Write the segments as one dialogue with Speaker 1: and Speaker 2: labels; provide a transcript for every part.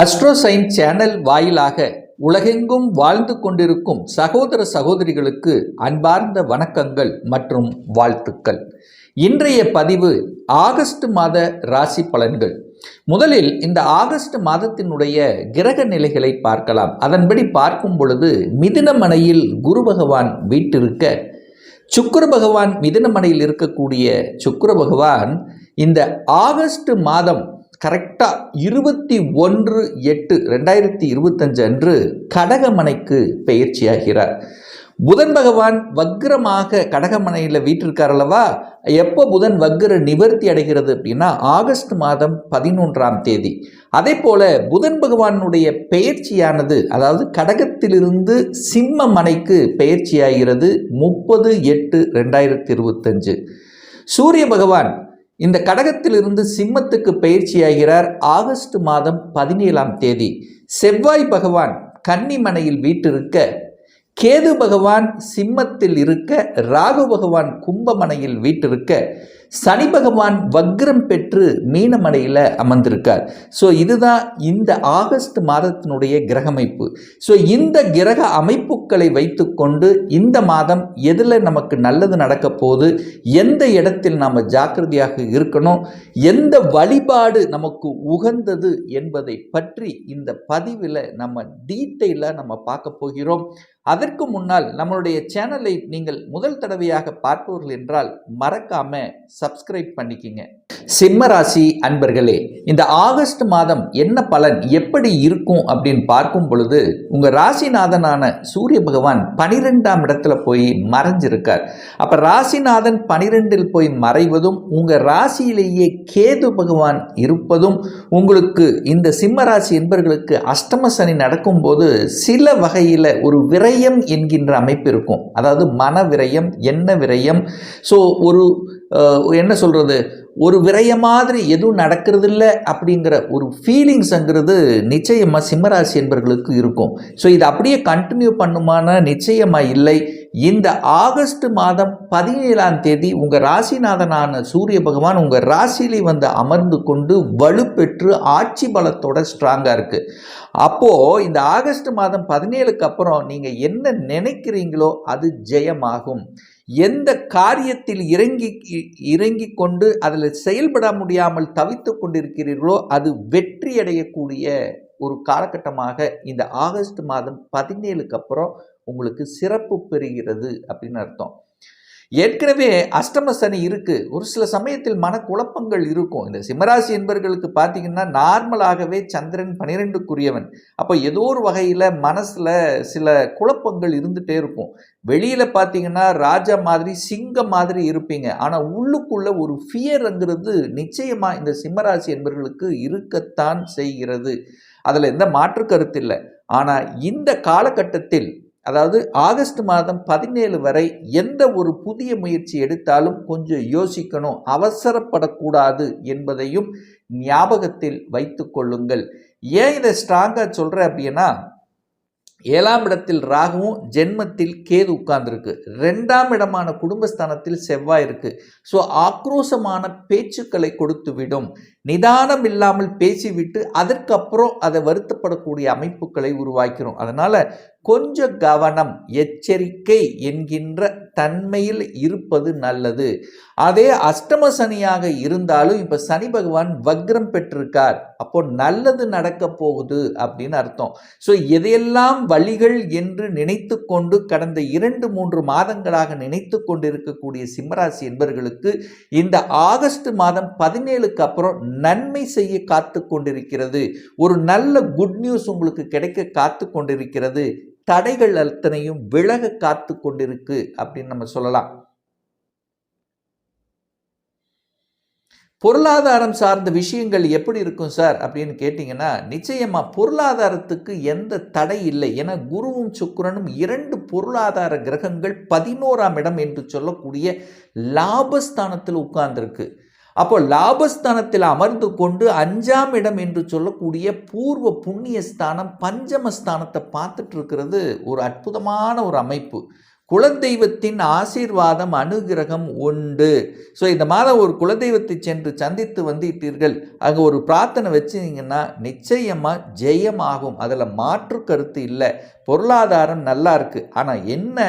Speaker 1: அஸ்ட்ரோசைன் channel வாயிலாக உலகெங்கும் வாழ்ந்து கொண்டிருக்கும் சகோதர சகோதரிகளுக்கு அன்பார்ந்த வணக்கங்கள் மற்றும் வாழ்த்துக்கள். இன்றைய பதிவு ஆகஸ்ட் மாத ராசி பலன்கள். முதலில் இந்த ஆகஸ்ட் மாதத்தினுடைய கிரக நிலைகளை பார்க்கலாம். அதன்படி பார்க்கும் பொழுது மிதினமனையில் குரு பகவான் வீட்டிருக்க சுக்கர பகவான் மிதினமனையில் இருக்கக்கூடிய சுக்கர பகவான் இந்த ஆகஸ்ட் மாதம் கரெக்டாக இருபத்தி ஒன்று எட்டு ரெண்டாயிரத்தி இருபத்தஞ்சு அன்று கடகமனைக்கு பயிற்சியாகிறார் புதன் பகவான் வக்ரமாக கடகமனையில் வீட்டிருக்கார் அல்லவா? எப்போ புதன் வக்ர நிவர்த்தி அடைகிறது அப்படின்னா ஆகஸ்ட் மாதம் பதினொன்றாம் தேதி. அதே போல் புதன் பகவானுடைய பெயர்ச்சியானது அதாவது கடகத்திலிருந்து சிம்ம மனைக்கு பெயர்ச்சியாகிறது முப்பது எட்டு ரெண்டாயிரத்தி இருபத்தஞ்சு. சூரிய பகவான் இந்த கடகத்திலிருந்து சிம்மத்துக்கு பயிற்சியாகிறார் ஆகஸ்ட் மாதம் பதினேழாம் தேதி. செவ்வாய் பகவான் கன்னிமனையில் வீட்டிருக்க கேது பகவான் சிம்மத்தில் இருக்க ராகு பகவான் கும்பமனையில் வீட்டிருக்க சனி பகவான் வக்ரம் பெற்று மீனமடையில் அமர்ந்திருக்கார். ஸோ இதுதான் இந்த ஆகஸ்ட் மாதத்தினுடைய கிரகமைப்பு. ஸோ இந்த கிரக அமைப்புகளை வைத்துக்கொண்டு இந்த மாதம் எதில் நமக்கு நல்லது நடக்க போகுது எந்த இடத்தில் நாம் ஜாக்கிரதையாக இருக்கணும் எந்த வழிபாடு நமக்கு உகந்தது என்பதை பற்றி இந்த பதிவில் நம்ம டீட்டெயிலாக நம்ம பார்க்க போகிறோம். அதற்கு முன்னால் நம்மளுடைய சேனலை நீங்கள் முதல் தடவையாக பார்ப்பவர்கள் என்றால் மறக்காம சப்ஸ்கிரைப் பண்ணிக்கிங்க. சிம்ம ராசி அன்பர்களே இந்த ஆகஸ்ட் மாதம் என்ன பலன் எப்படி இருக்கும் அப்படின்னு பார்க்கும் பொழுது உங்கள் ராசிநாதனான சூரிய பகவான் பனிரெண்டாம் இடத்துல போய் மறைஞ்சிருக்கார். அப்போ ராசிநாதன் பனிரெண்டில் போய் மறைவதும் உங்கள் ராசியிலேயே கேது பகவான் இருப்பதும் உங்களுக்கு இந்த சிம்ம ராசி என்பர்களுக்கு அஷ்டம சனி நடக்கும்போது சில வகையில் ஒரு விரயம் என்கின்ற அமைப்பு இருக்கும். அதாவது மன விரயம் என்ன விரயம். ஸோ ஒரு என்ன சொல்றது? ஒரு விரய மாதிரி எதுவும் நடக்கிறதில்ல அப்படிங்கிற ஒரு ஃபீலிங்ஸுங்கிறது நிச்சயமாக சிம்மராசி என்பர்களுக்கு இருக்கும். ஸோ இது அப்படியே கண்டினியூ பண்ணுமான நிச்சயமாக இல்லை. இந்த ஆகஸ்ட் மாதம் பதினேழாம் தேதி உங்கள் ராசிநாதனான சூரிய பகவான் உங்கள் ராசியிலே வந்து அமர்ந்து கொண்டு வலுப்பெற்று ஆட்சி பலத்தோட ஸ்ட்ராங்காக இருக்குது அப்போது இந்த ஆகஸ்ட் மாதம் பதினேழுக்கு அப்புறம் நீங்கள் என்ன நினைக்கிறீங்களோ அது ஜெயமாகும். எந்த காரியத்தில் இறங்கி இறங்கி கொண்டு அதில் செயல்பட முடியாமல் தவித்து கொண்டிருக்கிறீர்களோ அது வெற்றி அடையக்கூடிய ஒரு காலகட்டமாக இந்த ஆகஸ்ட் மாதம் பதினேழுக்கு அப்புறம் உங்களுக்கு சிறப்பு பெறுகிறது அப்படின்னு அர்த்தம். ஏற்கனவே அஷ்டம சனி இருக்குது ஒரு சில சமயத்தில் மனக்குழப்பங்கள் இருக்கும். இந்த சிம்மராசி என்பர்களுக்கு பார்த்தீங்கன்னா நார்மலாகவே சந்திரன் பனிரெண்டுக்குரியவன். அப்போ ஏதோ ஒரு வகையில் மனசில் சில குழப்பங்கள் இருந்துகிட்டே இருக்கும். வெளியில் பார்த்தீங்கன்னா ராஜா மாதிரி சிங்கம் மாதிரி இருப்பீங்க. ஆனால் உள்ளுக்குள்ளே ஒரு ஃபியர்ங்கிறது நிச்சயமாக இந்த சிம்மராசி என்பவர்களுக்கு இருக்கத்தான் செய்கிறது. அதில் எந்த மாற்று கருத்து இல்லை. ஆனால் இந்த காலகட்டத்தில் அதாவது ஆகஸ்ட் மாதம் பதினேழு வரை எந்த ஒரு புதிய முயற்சி எடுத்தாலும் கொஞ்சம் யோசிக்கணும். அவசரப்படக்கூடாது என்பதையும் ஞாபகத்தில் வைத்து கொள்ளுங்கள். ஏன் இதை ஸ்ட்ராங்காக சொல்கிறேன் அப்படின்னா ஏழாம் இடத்தில் ராகுவும் ஜென்மத்தில் கேது உட்கார்ந்துருக்கு. ரெண்டாம் இடமான குடும்பஸ்தானத்தில் செவ்வாய் இருக்கு. ஸோ ஆக்ரோஷமான பேச்சுக்களை கொடுத்து விடும் நிதானம் இல்லாமல் பேசிவிட்டு அதற்கப்புறம் அதை வருத்தப்படக்கூடிய அமைப்புகளை உருவாக்கிறோம். அதனால் கொஞ்சம் கவனம் எச்சரிக்கை என்கின்ற தன்மையில் இருப்பது நல்லது. அதே அஷ்டம சனியாக இருந்தாலும் இப்போ சனி பகவான் வக்ரம் பெற்றிருக்கார். அப்போ நல்லது நடக்க போகுது அப்படின்னு அர்த்தம். ஸோ எதையெல்லாம் வழிகள் என்று நினைத்து கொண்டு கடந்த இரண்டு மூன்று மாதங்களாக நினைத்து கொண்டிருக்கக்கூடிய சிம்மராசி என்பவர்களுக்கு இந்த ஆகஸ்ட் மாதம் பதினேழுக்கு அப்புறம் நன்மை செய்ய காத்து கொண்டிருக்கிறது. ஒரு நல்ல குட் நியூஸ் உங்களுக்கு கிடைக்க காத்து கொண்டிருக்கிறது. தடைகள் அத்தனையும் விலக காத்து கொண்டிருக்கு அப்படின்னு நம்ம சொல்லலாம். பொருளாதாரம் சார்ந்த விஷயங்கள் எப்படி இருக்கும் சார்? அப்படின்னு கேட்டிங்கன்னா நிச்சயமாக பொருளாதாரத்துக்கு எந்த தடை இல்லை. ஏன்னா குருவும் சுக்கிரனும் இரண்டு பொருளாதார கிரகங்கள் பதினோராம் இடம் என்று சொல்லக்கூடிய லாபஸ்தானத்தில் உட்கார்ந்துருக்கு. அப்போ லாபஸ்தானத்தில் அமர்ந்து கொண்டு அஞ்சாம் இடம் என்று சொல்லக்கூடிய பூர்வ புண்ணிய ஸ்தானம் பஞ்சம ஸ்தானத்தை பார்த்துட்டு இருக்கிறது ஒரு அற்புதமான ஒரு அமைப்பு. குலதெய்வத்தின் ஆசீர்வாதம் அனுகிரகம் உண்டு. ஸோ இந்த மாதம் ஒரு குலதெய்வத்தை சென்று சந்தித்து வந்துட்டீர்கள். அங்கே ஒரு பிரார்த்தனை வச்சுருந்தீங்கன்னா நிச்சயமாக ஜெயமாகும். அதில் மாற்று கருத்து இல்லை. பொருளாதாரம் நல்லா இருக்குது ஆனால் என்ன?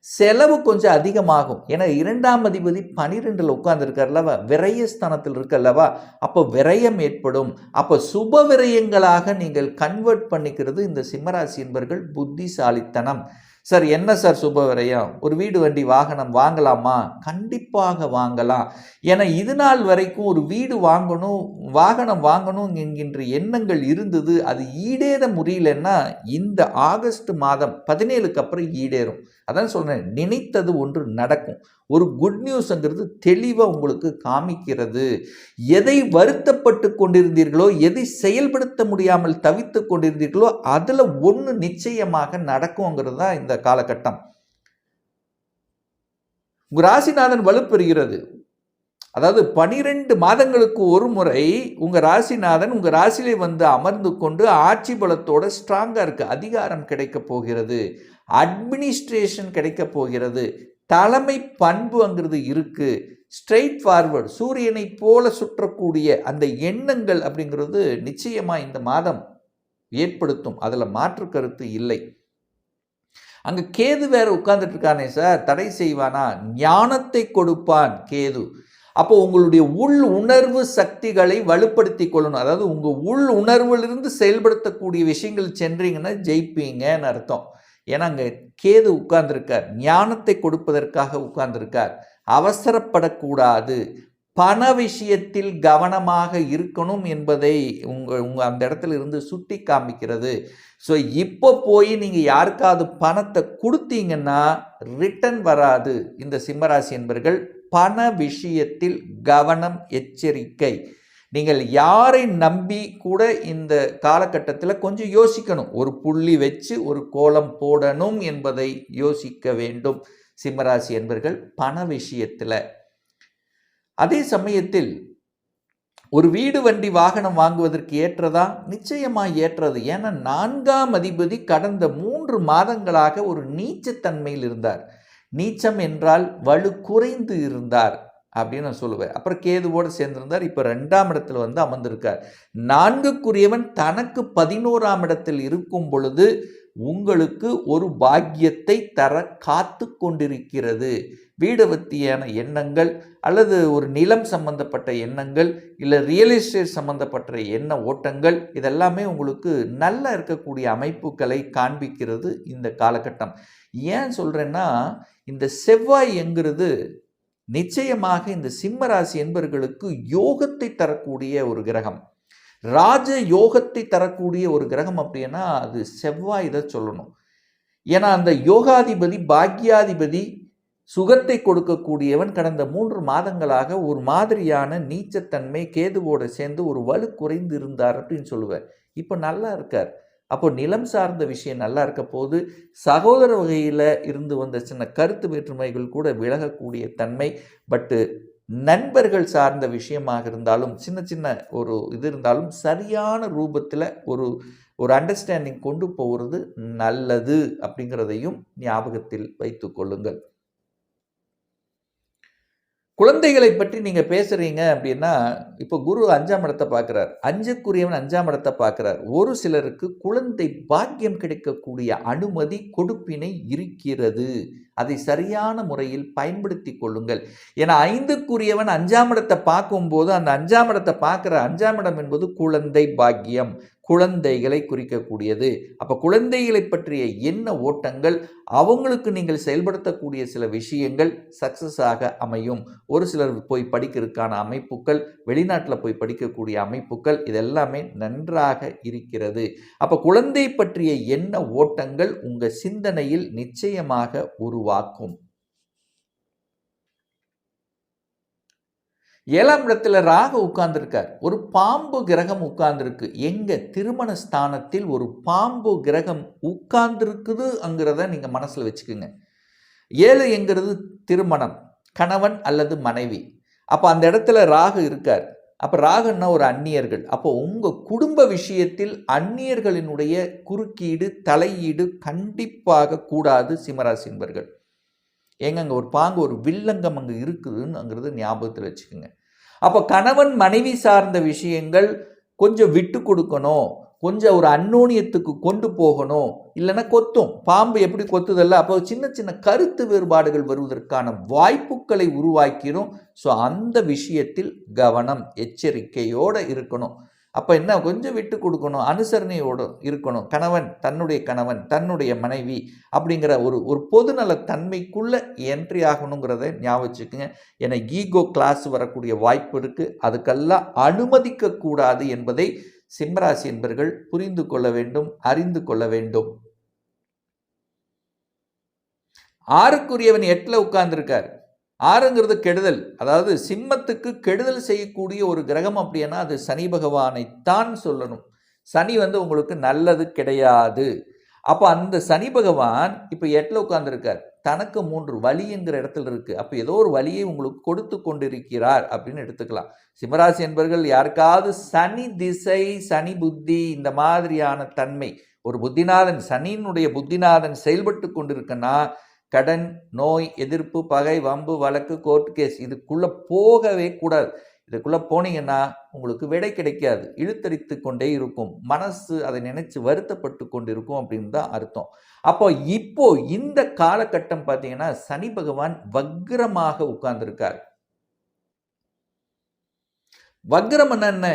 Speaker 1: செலவு கொஞ்சம் அதிகமாகும். ஏன்னா இரண்டாம் அதிபதி பனிரெண்டில் உட்கார்ந்துருக்கார்லவா விரயஸ்தானத்தில் இருக்கல்லவா அப்போ விரயம் ஏற்படும். அப்போ சுப விரயங்களாக நீங்கள் கன்வெர்ட் பண்ணிக்கிறது இந்த சிம்மராசி என்பர்கள் புத்திசாலித்தனம். சார் என்ன சார் சுப விரயம்? ஒரு வீடு வண்டி வாகனம் வாங்கலாமா? கண்டிப்பாக வாங்கலாம். ஏன்னா இது நாள் வரைக்கும் ஒரு வீடு வாங்கணும் வாகனம் வாங்கணும் என்கின்ற எண்ணங்கள் இருந்தது. அது ஈடேற முடியலன்னா இந்த ஆகஸ்ட் மாதம் பதினேழுக்கு அப்புறம் ஈடேறும். அதான் சொல்கிறேன் நினைத்தது ஒன்று நடக்கும். ஒரு குட் நியூஸ்ங்கிறது தெளிவாக உங்களுக்கு காமிக்கிறது. எதை வருத்தப்பட்டு கொண்டிருந்தீர்களோ எதை செயல்படுத்த முடியாமல் தவித்து கொண்டிருந்தீர்களோ அதில் ஒன்று நிச்சயமாக நடக்குங்கிறது தான் இந்த காலகட்டம். உங்கள் ராசிநாதன் வலுப்பெறுகிறது. அதாவது பனிரெண்டு மாதங்களுக்கு ஒரு முறை உங்கள் ராசிநாதன் உங்கள் ராசியிலே வந்து அமர்ந்து கொண்டு ஆட்சி பலத்தோட ஸ்ட்ராங்காக இருக்குது அதிகாரம் கிடைக்க போகிறது. அட்மினிஸ்ட்ரேஷன் கிடைக்க போகிறது. தலைமை பண்புங்கிறது இருக்குது ஸ்ட்ரெயிட் ஃபார்வர்டு சூரியனை போல சுற்றக்கூடிய அந்த எண்ணங்கள் அப்படிங்கிறது நிச்சயமாக இந்த மாதம் ஏற்படுத்தும். அதில் மாற்று கருத்து இல்லை. அங்கே கேது வேற உட்கார்ந்துட்டு இருக்கானே சார். தடை செய்வானா? ஞானத்தை கொடுப்பான் கேது. அப்போ உங்களுடைய உள் உணர்வு சக்திகளை வலுப்படுத்தி கொள்ளணும். அதாவது உங்கள் உள் உணர்விலிருந்து செயல்படுத்தக்கூடிய விஷயங்கள் சென்றீங்கன்னா ஜெயிப்பீங்கன்னு அர்த்தம். ஏன்னா அங்கே கேது உட்கார்ந்துருக்கார். ஞானத்தை கொடுப்பதற்காக உட்கார்ந்துருக்கார். அவசரப்படக்கூடாது. பண விஷயத்தில் கவனமாக இருக்கணும் என்பதை உங்கள் உங்கள் அந்த இடத்துல இருந்து சுட்டி காமிக்கிறது. ஸோ இப்போ போய் நீங்கள் யாருக்காவது பணத்தை கொடுத்தீங்கன்னா ரிட்டன் வராது இந்த சிம்மராசி என்பர்கள். பண விஷயத்தில் கவனம் எச்சரிக்கை. நீங்கள் யாரை நம்பி கூட இந்த காலகட்டத்தில் கொஞ்சம் யோசிக்கணும். ஒரு புள்ளி வச்சு ஒரு கோலம் போடணும் என்பதை யோசிக்க வேண்டும். சிம்மராசி என்பர்கள் பண விஷயத்தில். அதே சமயத்தில் ஒரு வீடு வண்டி வாகனம் வாங்குவதற்கு ஏற்றதா? நிச்சயமாக ஏற்றது. ஏன்னா நான்காம் அதிபதி கடந்த மூன்று மாதங்களாக ஒரு நீச்சத்தன்மையில் இருந்தார். நீச்சம் என்றால் வலு குறைந்து இருந்தார் அப்படின்னு நான் சொல்லுவேன். அப்புறம் கேதுவோடு சேர்ந்திருந்தார். இப்போ ரெண்டாம் இடத்துல வந்து அமர்ந்திருக்கார். நான்குக்குரியவன் தனக்கு பதினோராம் இடத்தில் இருக்கும் பொழுது உங்களுக்கு ஒரு பாக்கியத்தை தர காத்து கொண்டிருக்கிறது வீடவத்தியான எண்ணங்கள் அல்லது ஒரு நிலம் சம்பந்தப்பட்ட எண்ணங்கள் இல்லை ரியல் எஸ்டேட் சம்பந்தப்பட்ட எண்ண ஓட்டங்கள் இதெல்லாமே உங்களுக்கு நல்லா இருக்கக்கூடிய அமைப்புகளை காண்பிக்கிறது இந்த காலகட்டம். ஏன் சொல்கிறேன்னா இந்த செவ்வாய் என்கிறது நிச்சயமாக இந்த சிம்மராசி என்பவர்களுக்கு யோகத்தை தரக்கூடிய ஒரு கிரகம். ராஜ யோகத்தை தரக்கூடிய ஒரு கிரகம் அப்படின்னா அது செவ்வாய் இதை சொல்லணும். ஏன்னா அந்த யோகாதிபதி பாக்யாதிபதி சுகத்தை கொடுக்கக்கூடியவன் கடந்த மூன்று மாதங்களாக ஒரு மாதிரியான நீச்சத்தன்மை கேதுவோடு சேர்ந்து ஒரு வலு குறைந்து இருந்தார் அப்படின்னு சொல்லுவேன் இப்போ நல்லா இருக்கார். அப்போ நிலம் சார்ந்த விஷயம் நல்லா இருக்க போது சகோதர வகையில் இருந்து வந்த சின்ன கருத்து வேற்றுமைகள் கூட விலகக்கூடிய தன்மை பட்டு நண்பர்கள் சார்ந்த விஷயமாக இருந்தாலும் சின்ன சின்ன ஒரு இது இருந்தாலும் சரியான ரூபத்தில் ஒரு ஒரு அண்டர்ஸ்டாண்டிங் கொண்டு போகிறது நல்லது அப்படிங்கிறதையும் ஞாபகத்தில் வைத்து கொள்ளுங்கள். குழந்தைகளை பற்றி நீங்கள் பேசுகிறீங்க அப்படின்னா இப்போ குரு அஞ்சாம் இடத்தை பார்க்குறார். அஞ்சுக்குரியவன் அஞ்சாம் இடத்தை பார்க்குறார். ஒரு சிலருக்கு குழந்தை பாக்கியம் கிடைக்கக்கூடிய அனுமதி கொடுப்பினை இருக்கிறது. அதை சரியான முறையில் பயன்படுத்தி கொள்ளுங்கள். ஏன்னா ஐந்துக்குரியவன் அஞ்சாம் இடத்தை பார்க்கும்போது அந்த அஞ்சாம் இடத்தை பார்க்குற அஞ்சாம் இடம் என்பது குழந்தை பாக்கியம். குழந்தைகளை குறிக்கக்கூடியது. அப்போ குழந்தைகளை பற்றிய என்ன ஓட்டங்கள்? அவங்களுக்கு நீங்கள் செயல்படுத்தக்கூடிய சில விஷயங்கள் சக்ஸஸாக அமையும். ஒரு சிலர் போய் படிக்கிறதுக்கான அமைப்புகள் வெளிநாட்டில் போய் படிக்கக்கூடிய அமைப்புகள் இதெல்லாமே நன்றாக இருக்கிறது. அப்போ குழந்தை பற்றிய என்ன ஓட்டங்கள் உங்கள் சிந்தனையில் நிச்சயமாக உருவாக்கும்? ஏழாம் இடத்துல ராக உட்கார்ந்துருக்கார். ஒரு பாம்பு கிரகம் உட்கார்ந்துருக்கு. எங்கள் திருமண ஸ்தானத்தில் ஒரு பாம்பு கிரகம் உட்கார்ந்துருக்குதுங்கிறத நீங்கள் மனசில் வச்சுக்கோங்க. ஏழு என்கிறது திருமணம் கணவன் அல்லது மனைவி. அப்போ அந்த இடத்துல ராகு இருக்கார். அப்போ ராகுன்னா ஒரு அந்நியர்கள். அப்போ உங்கள் குடும்ப விஷயத்தில் அந்நியர்களினுடைய குறுக்கீடு தலையீடு கண்டிப்பாக கூடாது சிம்மராசின்பர்கள் ஏங்க அங்கே ஒரு பாங்கு ஒரு வில்லங்கம் அங்கே இருக்குதுன்னுங்கிறது ஞாபகத்தில் வச்சுக்கோங்க. அப்போ கணவன் மனைவி சார்ந்த விஷயங்கள் கொஞ்சம் விட்டு கொடுக்கணும் கொஞ்சம் ஒரு அன்னோனியத்துக்கு கொண்டு போகணும் இல்லைன்னா கொத்தும். பாம்பு எப்படி கொத்துதல்ல? அப்போ சின்ன சின்ன கருத்து வேறுபாடுகள் வருவதற்கான வாய்ப்புகளை உருவாக்கிடும் ஸோ அந்த விஷயத்தில் கவனம் எச்சரிக்கையோடு இருக்கணும். அப்போ என்ன கொஞ்சம் விட்டு கொடுக்கணும் அனுசரணையோடு இருக்கணும். கணவன் தன்னுடைய கணவன் தன்னுடைய மனைவி அப்படிங்கிற ஒரு ஒரு பொதுநல தன்மைக்குள்ளே என்ட்ரி ஆகணுங்கிறத ஞாபகம் ஏன்னா ஈகோ கிளாஸ் வரக்கூடிய வாய்ப்பு இருக்குது அதுக்கெல்லாம் அனுமதிக்கக்கூடாது என்பதை சிம்மராசி என்பர்கள் புரிந்து கொள்ள வேண்டும் அறிந்து கொள்ள வேண்டும். ஆறுக்குரியவன் எட்டில் உட்கார்ந்துருக்கார். ஆறுங்கிறது கெடுதல். அதாவது சிம்மத்துக்கு கெடுதல் செய்யக்கூடிய ஒரு கிரகம் அப்படின்னா அது சனி பகவானைத்தான் சொல்லணும். சனி வந்து உங்களுக்கு நல்லது கிடையாது. அப்போ அந்த சனி பகவான் இப்போ எட்டில் உட்காந்துருக்கார் தனக்கு மூன்று வலி என்கிற இடத்துல இருக்கு. அப்போ ஏதோ ஒரு வழியை உங்களுக்கு கொடுத்து கொண்டிருக்கிறார் அப்படின்னு எடுத்துக்கலாம். சிம்மராசி என்பர்கள் யாருக்காவது சனி திசை சனி புத்தி இந்த மாதிரியான தன்மை ஒரு புத்திநாதன் சனியினுடைய புத்திநாதன் செயல்பட்டு கொண்டிருக்கன்னா கடன் நோய் எதிர்ப்பு பகை வம்பு வழக்கு கோர்ட் கேஸ் இதுக்குள்ளே போகவே கூடாது. இதுக்குள்ளே போனீங்கன்னா உங்களுக்கு விடை கிடைக்காது. இழுத்தடித்து கொண்டே இருக்கும். மனசு அதை நினைச்சு வருத்தப்பட்டு கொண்டு இருக்கும் அப்படின்னு தான் அர்த்தம். அப்போ இப்போ இந்த காலகட்டம் பார்த்தீங்கன்னா சனி பகவான் வக்ரமாக உட்கார்ந்துருக்கார். வக்ரம் என்ன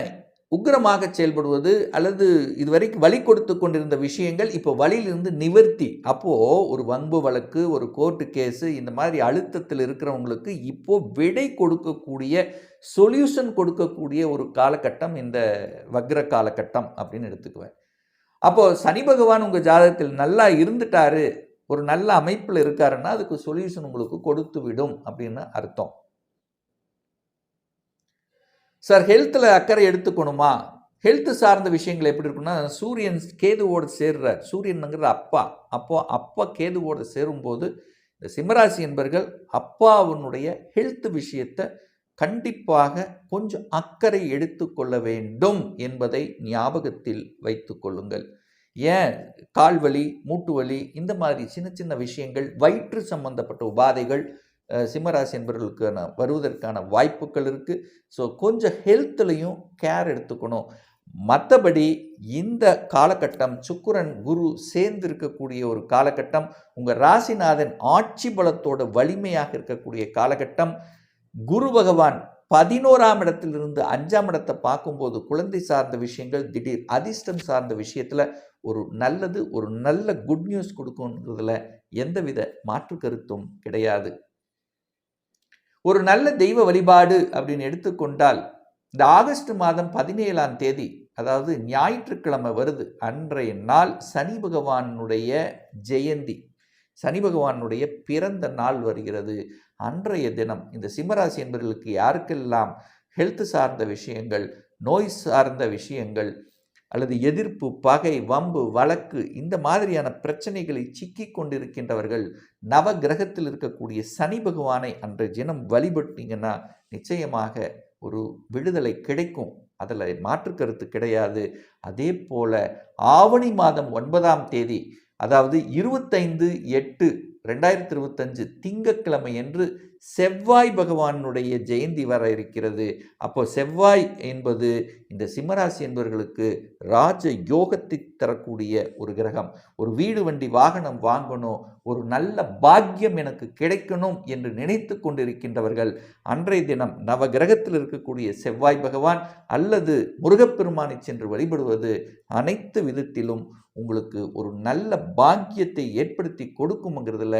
Speaker 1: உக்ரமாக செயல்படுவது அல்லது இதுவரைக்கும் வழி கொடுத்து கொண்டிருந்த விஷயங்கள் இப்போ வழியிலிருந்து நிவர்த்தி. அப்போது ஒரு வன்பு வழக்கு ஒரு கோர்ட்டு கேஸு இந்த மாதிரி அழுத்தத்தில் இருக்கிறவங்களுக்கு இப்போது விடை கொடுக்கக்கூடிய சொல்யூஷன் கொடுக்கக்கூடிய ஒரு காலகட்டம் இந்த வக்ர காலகட்டம் அப்படின்னு எடுத்துக்குவேன். அப்போது சனி பகவான் உங்கள் ஜாதகத்தில் நல்லா இருந்துட்டாரு ஒரு நல்ல அமைப்பில் இருக்காருன்னா அதுக்கு சொல்யூஷன் உங்களுக்கு கொடுத்து விடும் அப்படின்னு அர்த்தம். சார் ஹெல்த்தில் அக்கறை எடுத்துக்கணுமா? ஹெல்த் சார்ந்த விஷயங்கள் எப்படி இருக்குன்னா சூரியன் கேதுவோடு சேர்றார். சூரியனுங்கிறது அப்பா. அப்போ அப்பா கேதுவோடு சேரும்போது இந்த சிம்மராசி என்பர்கள் அப்பாவினுடைய ஹெல்த் விஷயத்தை கண்டிப்பாக கொஞ்சம் அக்கறை எடுத்துக்கொள்ள வேண்டும் என்பதை ஞாபகத்தில் வைத்து கொள்ளுங்கள். ஏன்? கால்வலி மூட்டு வலி இந்த மாதிரி சின்ன சின்ன விஷயங்கள் வயிற்று சம்பந்தப்பட்ட உபாதைகள் சிம்மராசி என்பவர்களுக்கான வருவதற்கான வாய்ப்புகள் இருக்குது ஸோ கொஞ்சம் ஹெல்த்லையும் கேர் எடுத்துக்கணும். மற்றபடி இந்த காலகட்டம் சுக்குரன் குரு சேர்ந்து இருக்கக்கூடிய ஒரு காலகட்டம் உங்கள் ராசிநாதன் ஆட்சி பலத்தோட வலிமையாக இருக்கக்கூடிய காலகட்டம் குரு பகவான் பதினோராம் இடத்திலிருந்து அஞ்சாம் இடத்தை பார்க்கும்போது குழந்தை சார்ந்த விஷயங்கள் திடீர் அதிர்ஷ்டம் சார்ந்த விஷயத்தில் ஒரு நல்லது ஒரு நல்ல குட் நியூஸ் கொடுக்குன்றதுல எந்தவித மாற்று கருத்தும் கிடையாது. ஒரு நல்ல தெய்வ வழிபாடு அப்படின்னு எடுத்துக்கொண்டால் இந்த ஆகஸ்ட் மாதம் பதினேழாம் தேதி அதாவது ஞாயிற்றுக்கிழமை வருது. அன்றைய நாள் சனி பகவானுடைய ஜெயந்தி. சனி பகவானுடைய பிறந்த நாள் வருகிறது. அன்றைய தினம் இந்த சிம்மராசி என்பவர்களுக்கு யாருக்கெல்லாம் ஹெல்த் சார்ந்த விஷயங்கள் நோய் சார்ந்த விஷயங்கள் அல்லது எதிர்ப்பு பகை வம்பு வழக்கு இந்த மாதிரியான பிரச்சனைகளை சிக்கி கொண்டிருக்கின்றவர்கள் நவ கிரகத்தில் இருக்கக்கூடிய சனி பகவானை அன்றைய தினம் வழிபட்டீங்கன்னா நிச்சயமாக ஒரு விடுதலை கிடைக்கும். அதில் மாற்று கருத்து கிடையாது. அதே போல் ஆவணி மாதம் ஒன்பதாம் தேதி அதாவது இருபத்தைந்து எட்டு ரெண்டாயிரத்தி இருபத்தஞ்சு திங்கக்கிழமை என்று செவ்வாய் பகவானுடைய ஜெயந்தி வர இருக்கிறது. அப்போ செவ்வாய் என்பது இந்த சிம்மராசி என்பவர்களுக்கு ராஜ யோகத்தை தரக்கூடிய ஒரு கிரகம். ஒரு வீடு வண்டி வாகனம் வாங்கணும். ஒரு நல்ல பாக்கியம் எனக்கு கிடைக்கணும் என்று நினைத்து கொண்டிருக்கின்றவர்கள் அன்றைய தினம் நவ கிரகத்தில் இருக்கக்கூடிய செவ்வாய் பகவான் அல்லது முருகப்பெருமானை சென்று வழிபடுவது அனைத்து விதத்திலும் உங்களுக்கு ஒரு நல்ல பாக்கியத்தை ஏற்படுத்தி கொடுக்குங்கிறதுல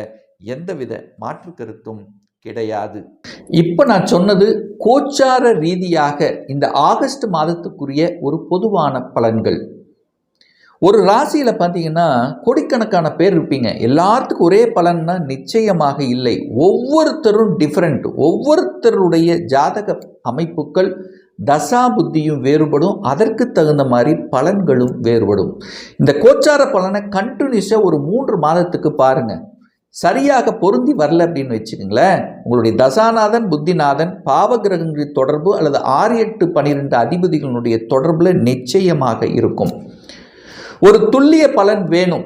Speaker 1: எந்தவித மாற்று கருத்தும் கிடையாது. இப்போ நான் சொன்னது கோச்சார ரீதியாக இந்த ஆகஸ்ட் மாதத்துக்குரிய ஒரு பொதுவான பலன்கள். ஒரு ராசியில் பார்த்தீங்கன்னா கோடிக்கணக்கான பேர் இருப்பீங்க. எல்லாத்துக்கும் ஒரே பலன்னா நிச்சயமாக இல்லை. ஒவ்வொருத்தரும் டிஃப்ரெண்ட் ஒவ்வொருத்தருடைய ஜாதக அமைப்புகள் தசா புத்தியும் வேறுபடும் அதற்கு தகுந்த மாதிரி பலன்களும் வேறுபடும். இந்த கோச்சார பலனை கண்டினியூஸாக ஒரு மூன்று மாதத்துக்கு பாருங்கள் சரியாக பொருந்தி வரல அப்படின்னு வச்சுக்கோங்களேன் உங்களுடைய தசாநாதன் புத்திநாதன் பாவகிரகங்களின் தொடர்பு அல்லது ஆறு எட்டு பனிரெண்டு அதிபதிகளுடைய தொடர்பில் நிச்சயமாக இருக்கும். ஒரு துல்லிய பலன் வேணும்.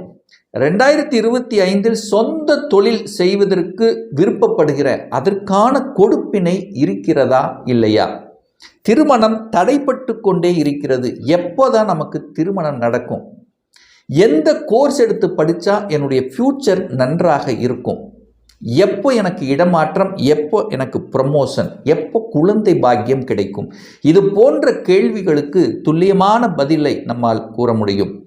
Speaker 1: ரெண்டாயிரத்தி இருபத்தி ஐந்தில் சொந்த தொழில் செய்வதற்கு விருப்பப்படுகிற அதற்கான கொடுப்பினை இருக்கிறதா இல்லையா? திருமணம் தடைப்பட்டு கொண்டே இருக்கிறது. எப்போதான் நமக்கு திருமணம் நடக்கும்? எந்த கோர்ஸ் எடுத்து படித்தா என்னுடைய ஃப்யூச்சர் நன்றாக இருக்கும்? எப்போ எனக்கு இடமாற்றம் எப்போ எனக்கு ப்ரமோஷன் எப்போ குழந்தை பாக்கியம் கிடைக்கும்? இது போன்ற கேள்விகளுக்கு துல்லியமான பதிலை நம்மால் கூற முடியும்.